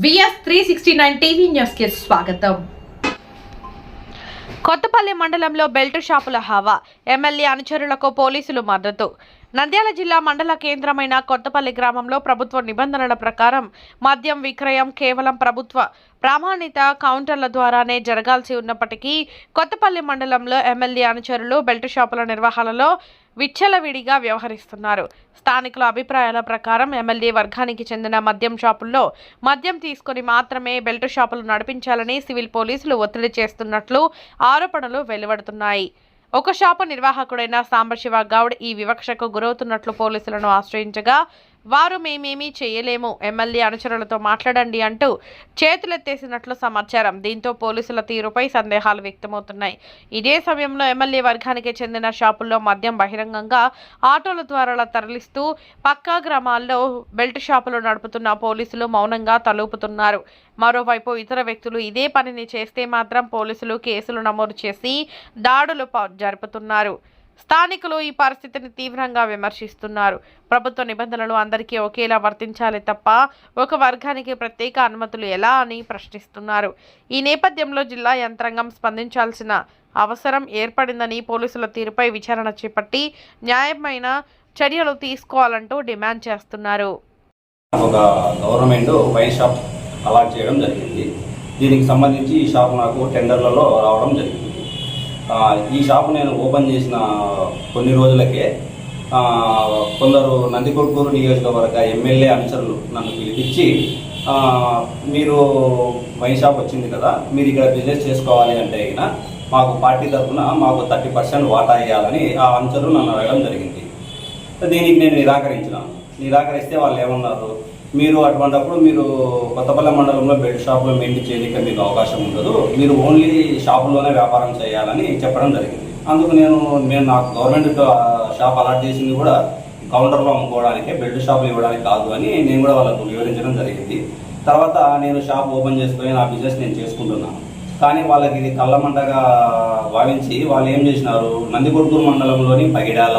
నమస్కారం VS three sixty nine TV న్యూస్కి స్వాగతం. కొత్తపల్లి మండలంలో బెల్ట్ షాపుల హవా. ఎమ్మెల్యే అనుచరులకు పోలీసులు మద్దతు. నంద్యాల జిల్లా మండల కేంద్రమైన కొత్తపల్లి గ్రామంలో ప్రభుత్వ నిబంధనల ప్రకారం మద్యం విక్రయం కేవలం ప్రభుత్వ ప్రామాణిత కౌంటర్ల ద్వారానే జరగాల్సి ఉన్నప్పటికీ కొత్తపల్లి మండలంలో ఎమ్మెల్యే అనుచరులు బెల్ట్ షాపుల నిర్వహణలో విచ్చలవిడిగా వ్యవహరిస్తున్నారు. స్థానికుల అభిప్రాయాల ప్రకారం ఎమ్మెల్యే వర్గానికి చెందిన మద్యం షాపుల్లో మద్యం తీసుకొని మాత్రమే బెల్ట్ షాపులు నడిపించాలని సివిల్ పోలీసులు ఒత్తిడి చేస్తున్నట్లు ఆరోపణలు వెలువడుతున్నాయి. ఒక షాపు నిర్వాహకుడైన సాంబశివ గౌడ్ ఈ వివక్షకు గురవుతున్నట్లు పోలీసులను ఆశ్రయించగా వారు మేమేమీ చేయలేము ఎమ్మెల్యే అనుచరులతో మాట్లాడండి అంటూ చేతులెత్తేసినట్లు సమాచారం. దీంతో పోలీసుల తీరుపై సందేహాలు వ్యక్తమవుతున్నాయి. ఇదే సమయంలో ఎమ్మెల్యే వర్గానికి చెందిన షాపుల్లో మద్యం బహిరంగంగా ఆటోల ద్వారా తరలిస్తూ పక్కా గ్రామాల్లో బెల్ట్ షాపులు నడుపుతున్న పోలీసులు మౌనంగా తలుపుతున్నారు. మరోవైపు ఇతర వ్యక్తులు ఇదే పనిని చేస్తే మాత్రం పోలీసులు కేసులు నమోదు చేసి దాడులు ప- జరుపుతున్నారు. స్థానికులు ఈ పరిస్థితిని తీవ్రంగా విమర్శిస్తున్నారు. ప్రభుత్వ నిబంధనలు అందరికీ ఒకేలా వర్తించాలి తప్ప ఒక వర్గానికి ప్రత్యేక అనుమతులు ఎలా అని ప్రశ్నిస్తున్నారు. ఈ నేపథ్యంలో జిల్లా యంత్రాంగం స్పందించాల్సిన అవసరం ఏర్పడిందని పోలీసుల తీరుపై విచారణ చేపట్టి న్యాయమైన చర్యలు తీసుకోవాలంటూ డిమాండ్ చేస్తున్నారు. ఒక గవర్నమెంట్ వైన్ షాప్ అలాట్ చేయడం జరిగింది. దీనికి సంబంధించి ఈ షాప్ నాకు టెండర్లలో రావడం జరిగింది. ఈ షాప్ నేను ఓపెన్ చేసిన కొన్ని రోజులకే కొందరు నందికొట్కూరు నియోజకవర్గ ఎమ్మెల్యే అనుచరులు నన్ను పిలిపించి మీరు వైన్ షాప్ వచ్చింది కదా మీరు ఇక్కడ బిజినెస్ చేసుకోవాలి అంటే అయినా మాకు పార్టీ తరఫున మాకు థర్టీ పర్సెంట్ వాటా ఇవ్వాలని ఆ అనుచరులు నన్ను అడగడం జరిగింది. దీనికి నేను నిరాకరించినాను. నిరాకరిస్తే వాళ్ళు ఏమన్నారు? మీరు అటువంటప్పుడు మీరు కొత్తపల్లి మండలంలో బెడ్ షాప్లో మెయింటైన్ చేయడానికి మీకు అవకాశం ఉండదు. మీరు ఓన్లీ షాపులోనే వ్యాపారం చేయాలని చెప్పడం జరిగింది. అందుకు నేను నేను నాకు గవర్నమెంట్ షాప్ అలాట్ చేసింది కూడా కౌంటర్లో అమ్ముకోవడానికి బెడ్ షాపులు ఇవ్వడానికి కాదు అని నేను కూడా వాళ్ళకు వివరించడం జరిగింది. తర్వాత నేను షాప్ ఓపెన్ చేసుకొని నా బిజినెస్ నేను చేసుకుంటున్నాను. కానీ వాళ్ళకి ఇది కళ్ళమంటగా భావించి వాళ్ళు ఏం చేసినారు? నందికొట్కూరు మండలంలోని పగిడాల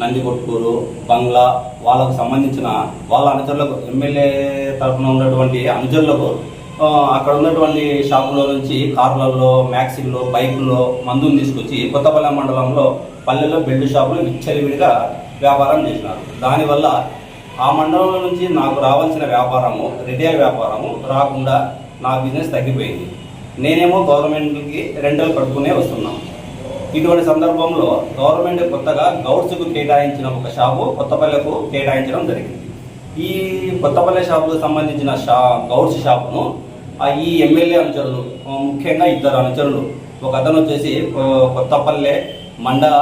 నందికొట్కూరు బంగ్లా వాళ్ళకు సంబంధించిన వాళ్ళ అనుచరులకు ఎమ్మెల్యే తరఫున ఉన్నటువంటి అనుచరులకు అక్కడ ఉన్నటువంటి షాపులో నుంచి కార్లలో మ్యాక్సిల్లో బైకుల్లో మందుని తీసుకొచ్చి కొత్తపల్లి మండలంలో పల్లెల్లో బెల్ట్ షాపులు విచ్చలివిడిగా వ్యాపారం చేసినారు. దానివల్ల ఆ మండలంలో నుంచి నాకు రావాల్సిన వ్యాపారము రిటైల్ వ్యాపారము రాకుండా నా బిజినెస్ తగ్గిపోయింది. నేనేమో గవర్నమెంట్కి రెంటల్ కట్టుకునే వస్తున్నాను ఇటువంటి సందర్భంలో గవర్నమెంట్ కొత్తగా గౌడ్స్కు కేటాయించిన ఒక షాపు కొత్తపల్లెకు కేటాయించడం జరిగింది. ఈ కొత్తపల్లె షాపుకు సంబంధించిన షా గౌడ్స్ షాపును ఆ ఈ ఎమ్మెల్యే అనుచరులు ముఖ్యంగా ఇద్దరు అనుచరులు ఒక అతను వచ్చేసి కొత్తపల్లె మండల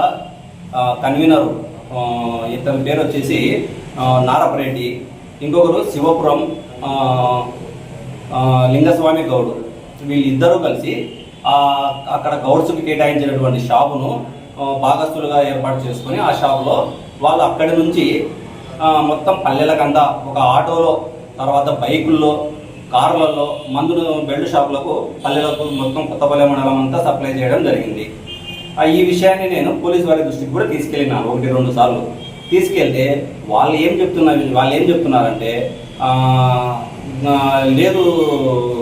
కన్వీనరు ఇతని పేరు వచ్చేసి నారపరెడ్డి ఇంకొకరు శివపురం లింగస్వామి గౌడు వీళ్ళిద్దరూ కలిసి అక్కడ గౌడ్స్కి కేటాయించినటువంటి షాపును ఆ, భాగస్తులుగా ఏర్పాటు చేసుకుని ఆ షాపులో వాళ్ళు అక్కడి నుంచి మొత్తం పల్లెలకంతా ఒక ఆటోలో తర్వాత బైకుల్లో కార్లలో మందులు బెల్ట్ షాపులకు పల్లెలకు మొత్తం కొత్తపల్లె మండలం అంతా సప్లై చేయడం జరిగింది. ఈ విషయాన్ని నేను పోలీస్ వారి దృష్టికి కూడా తీసుకెళ్ళినాను ఒకటి రెండు సార్లు. తీసుకెళ్తే వాళ్ళు ఏం చెప్తున్నారు వాళ్ళు ఏం చెప్తున్నారంటే లేదు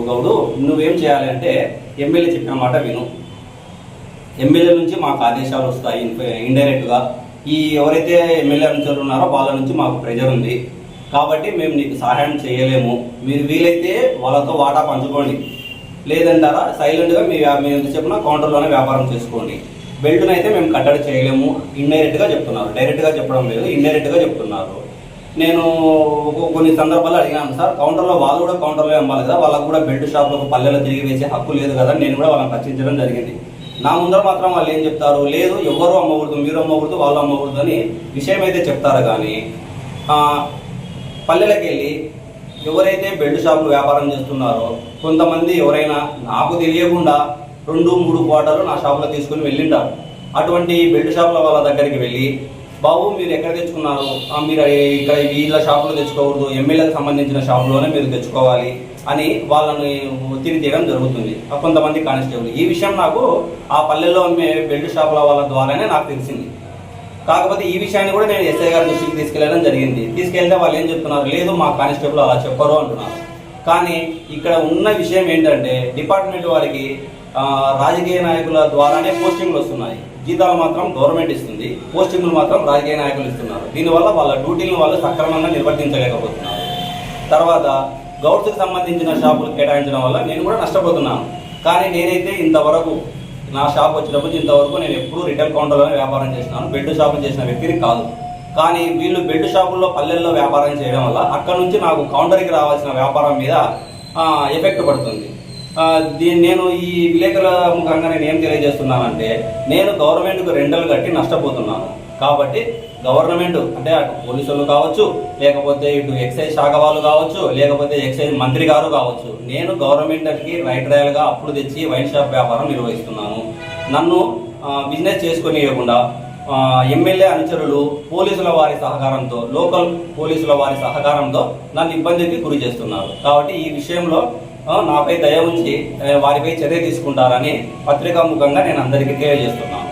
గౌడు నువ్వేం చేయాలి అంటే ఎమ్మెల్యే చెప్పిన మాట విను. ఎమ్మెల్యే నుంచి మాకు ఆదేశాలు వస్తాయి ఇండైరెక్ట్గా. ఈ ఎవరైతే ఎమ్మెల్యే అనుచరులు ఉన్నారో వాళ్ళ నుంచి మాకు ప్రెజర్ ఉంది. కాబట్టి మేము నీకు సహాయం చేయలేము. మీరు వీలైతే వాళ్ళతో వాటా పంచుకోండి. లేదంటారా సైలెంట్గా మీ మీరు ఎంత కౌంటర్లోనే వ్యాపారం చేసుకోండి. బెల్ట్ని అయితే మేము కట్టడి చేయలేము. ఇండైరెక్ట్గా చెప్తున్నారు. డైరెక్ట్గా చెప్పడం లేదు. ఇండైరెక్ట్గా చెప్తున్నారు. నేను కొన్ని సందర్భాల్లో అడిగాను సార్ కౌంటర్లో వాళ్ళు కూడా కౌంటర్లో అమ్మాలి కదా. వాళ్ళకు కూడా బెల్ట్ షాప్లకు పల్లెలో తిరిగి వేసే హక్కు లేదు కదా. నేను కూడా వాళ్ళని రక్షించడం జరిగింది. నా ముందర మాత్రం వాళ్ళు ఏం చెప్తారు? లేదు ఎవరు అమ్మకూడదు మీరు అమ్మకూడదు వాళ్ళు అమ్మకూడదు అని విషయం అయితే చెప్తారు కానీ పల్లెలకు వెళ్ళి ఎవరైతే బెల్ట్ షాపులు వ్యాపారం చేస్తున్నారో కొంతమంది ఎవరైనా నాకు తెలియకుండా రెండు మూడు క్వార్టర్లు నా షాపులో తీసుకుని వెళ్ళింటారు అటువంటి బెల్ట్ షాపుల వాళ్ళ దగ్గరికి వెళ్ళి బాబు మీరు ఎక్కడ తెచ్చుకున్నారు? మీరు ఇక్కడ వీళ్ళ షాపులో తెచ్చుకోకూడదు ఎమ్మెల్యేకి సంబంధించిన షాపులోనే మీరు తెచ్చుకోవాలి అని వాళ్ళని ఒత్తిడి చేయడం జరుగుతుంది. కొంతమంది కానిస్టేబుల్. ఈ విషయం నాకు ఆ పల్లెల్లో అమ్మే బెల్ట్ షాపుల వాళ్ళ ద్వారానే నాకు తెలిసింది. కాకపోతే ఈ విషయాన్ని కూడా నేను ఎస్ఐ గారి దృష్టికి తీసుకెళ్ళడం జరిగింది. తీసుకెళ్తే వాళ్ళు ఏం చెప్తున్నారు? లేదు మా కానిస్టేబుల్ అలా చెప్పరు అంటున్నారు. కానీ ఇక్కడ ఉన్న విషయం ఏంటంటే డిపార్ట్మెంట్ వారికి రాజకీయ నాయకుల ద్వారానే పోస్టింగ్లు వస్తున్నాయి. జీతాలు మాత్రం గవర్నమెంట్ ఇస్తుంది. పోస్టింగ్లు మాత్రం రాజకీయ నాయకులు ఇస్తున్నారు. దీనివల్ల వాళ్ళ డ్యూటీలను వాళ్ళు సక్రమంగా నిర్వర్తించలేకపోతున్నారు. తర్వాత గౌడ్స్కి సంబంధించిన షాపులు కేటాయించడం వల్ల నేను కూడా నష్టపోతున్నాను. కానీ నేనైతే ఇంతవరకు నా షాప్ వచ్చినప్పుడు ఇంతవరకు నేను ఎప్పుడూ రిటైల్ కౌంటర్లోనే వ్యాపారం చేసినాను బెడ్ షాపులు చేసిన వ్యక్తిని కాదు. కానీ వీళ్ళు బెడ్ షాపుల్లో పల్లెల్లో వ్యాపారం చేయడం వల్ల అక్కడ నుంచి నాకు కౌంటర్కి రావాల్సిన వ్యాపారం మీద ఎఫెక్ట్ పడుతుంది. దీన్ని నేను ఈ విలేకరుల ముఖంగా నేను ఏం తెలియజేస్తున్నానంటే నేను గవర్నమెంట్కు రెండలు కట్టి నష్టపోతున్నాను. కాబట్టి గవర్నమెంట్ అంటే అటు పోలీసులు కావచ్చు లేకపోతే ఇటు ఎక్సైజ్ శాఖ వాళ్ళు కావచ్చు లేకపోతే ఎక్సైజ్ మంత్రి గారు కావచ్చు నేను గవర్నమెంట్కి రైట్ రాయల్గా అప్పులు తెచ్చి వైన్ షాప్ వ్యాపారం నిర్వహిస్తున్నాను. నన్ను బిజినెస్ చేసుకునియకుండా ఎమ్మెల్యే అనుచరులు పోలీసుల వారి సహకారంతో లోకల్ పోలీసుల వారి సహకారంతో నన్ను ఇబ్బందికి గురి చేస్తున్నారు. కాబట్టి ఈ విషయంలో నాపై దయ ఉంచి వారిపై చర్య తీసుకుంటారని పత్రికా ముఖంగా నేను అందరికీ తెలియజేస్తున్నాను.